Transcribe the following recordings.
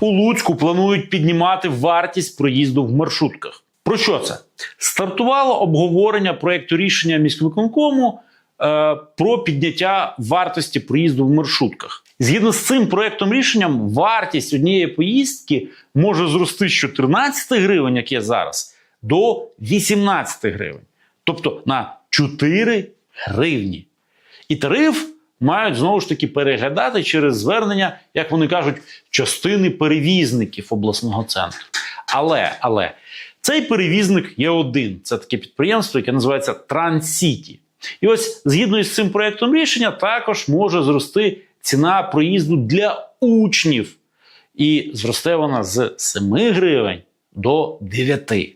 У Луцьку планують піднімати вартість проїзду в маршрутках. Про що це? Стартувало обговорення проєкту рішення міськвиконкому е, про підняття вартості проїзду в маршрутках. Згідно з цим проєктом рішенням, вартість однієї поїздки може зрости з 14 гривень, як є зараз, до 18 гривень. Тобто на 4 гривні. І тариф мають знову ж таки переглядати через звернення, як вони кажуть, частини перевізників обласного центру. Але, але цей перевізник є один. Це таке підприємство, яке називається Трансіті. І ось згідно із цим проєктом рішення, також може зрости ціна проїзду для учнів. І зросте вона з 7 гривень до 9.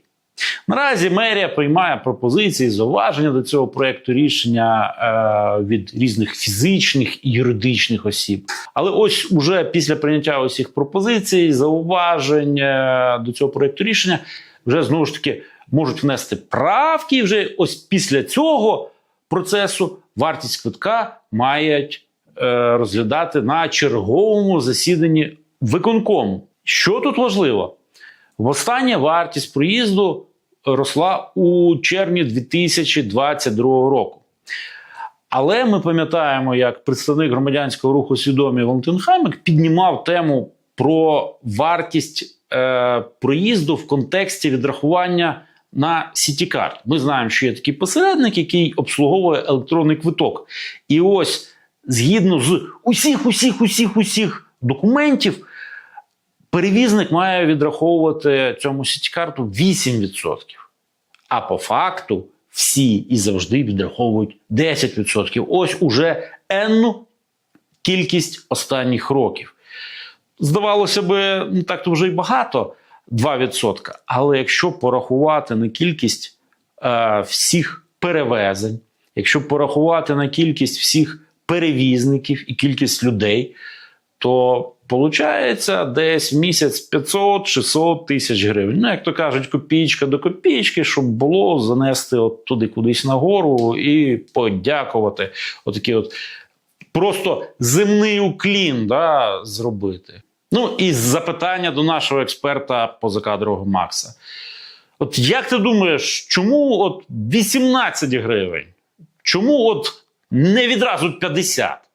Наразі мерія приймає пропозиції, зауваження до цього проекту рішення е, від різних фізичних і юридичних осіб. Але ось уже після прийняття усіх пропозицій, зауважень е, до цього проекту рішення, вже знову ж таки можуть внести правки. І вже ось після цього процесу вартість квитка мають е, розглядати на черговому засіданні виконкому. Що тут важливо? Востаннє вартість проїзду росла у червні 2022 року. Але ми пам'ятаємо, як представник громадянського руху свідомі Валентин Хамик піднімав тему про вартість е, проїзду в контексті відрахування на сітікарт. Ми знаємо, що є такий посередник, який обслуговує електронний квиток. І ось згідно з усіх, усіх, усіх, усіх документів, перевізник має відраховувати цьому сітікарту 8%. А по факту всі і завжди відраховують 10%. Ось уже енну кількість останніх років. Здавалося би, не так то вже й багато 2%. Але якщо порахувати на кількість е, всіх перевезень, якщо порахувати на кількість всіх перевізників і кількість людей, то Получається десь місяць 500-600 тисяч гривень. Ну, як то кажуть, копійка до копійки, щоб було занести от туди кудись нагору і подякувати. Отакий от просто земний уклін да, зробити. Ну і запитання до нашого експерта позакадрового Макса. От як ти думаєш, чому от 18 гривень? Чому от не відразу 50?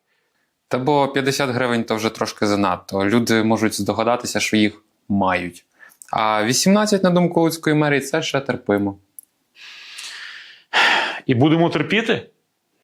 Та бо 50 гривень то вже трошки занадто. Люди можуть здогадатися, що їх мають. А 18, на думку Луцької мерії, це ще терпимо. І будемо терпіти?